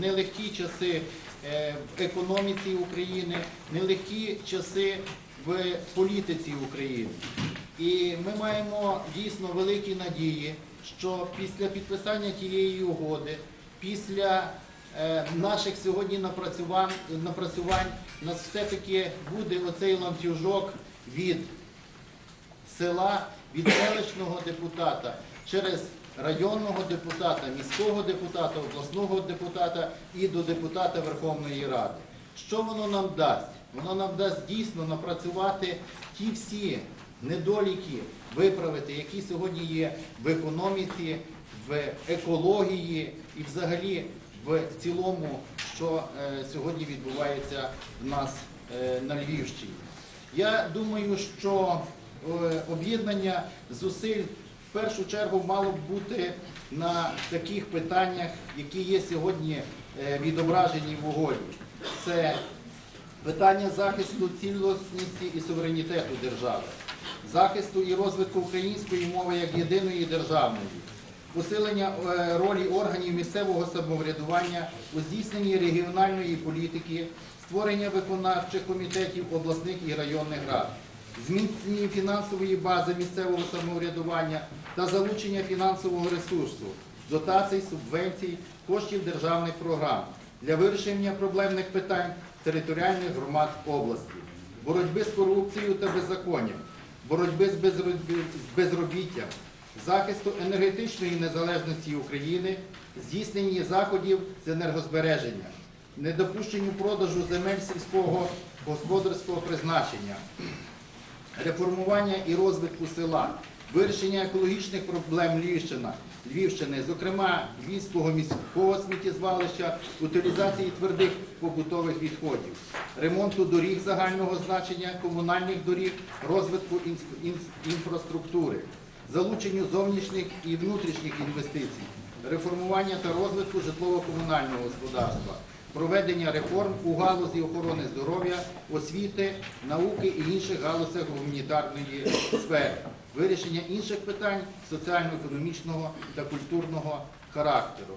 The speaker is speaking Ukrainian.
нелегкі часи е, в економіці України, нелегкі часи в політиці України. І ми маємо дійсно великі надії, що після підписання тієї угоди, після е, наших сьогодні напрацювань, у нас все-таки буде оцей ланцюжок від села, від селищного депутата через районного депутата, міського депутата, обласного депутата і до депутата Верховної Ради. Що воно нам дасть? Воно нам дасть дійсно напрацювати ті всі недоліки, виправити, які сьогодні є в економіці, в екології і взагалі в цілому, що е, сьогодні відбувається в нас е, на Львівщині. Я думаю, що е, об'єднання зусиль в першу чергу мало б бути на таких питаннях, які є сьогодні е, відображені в угоді. Це питання захисту цілісності і суверенітету держави, захисту і розвитку української мови як єдиної державної, посилення е, ролі органів місцевого самоврядування у здійсненні регіональної політики, створення виконавчих комітетів обласних і районних рад, зміцнення фінансової бази місцевого самоврядування та залучення фінансового ресурсу, дотацій, субвенцій, коштів державних програм для вирішення проблемних питань територіальних громад області, боротьби з корупцією та беззаконням, боротьби з з безробіттям, захисту енергетичної незалежності України, здійснення заходів з енергозбереження, недопущенню продажу земель сільського господарського призначення, реформування і розвитку села, вирішення екологічних проблем Львівщина, Львівщини, зокрема Львівського міського сміттєзвалища, утилізації твердих побутових відходів, ремонту доріг загального значення, комунальних доріг, розвитку інф- інф- інфраструктури, залученню зовнішніх і внутрішніх інвестицій, реформування та розвитку житлово-комунального господарства, проведення реформ у галузі охорони здоров'я, освіти, науки і інших галузях гуманітарної сфери, вирішення інших питань соціально-економічного та культурного характеру.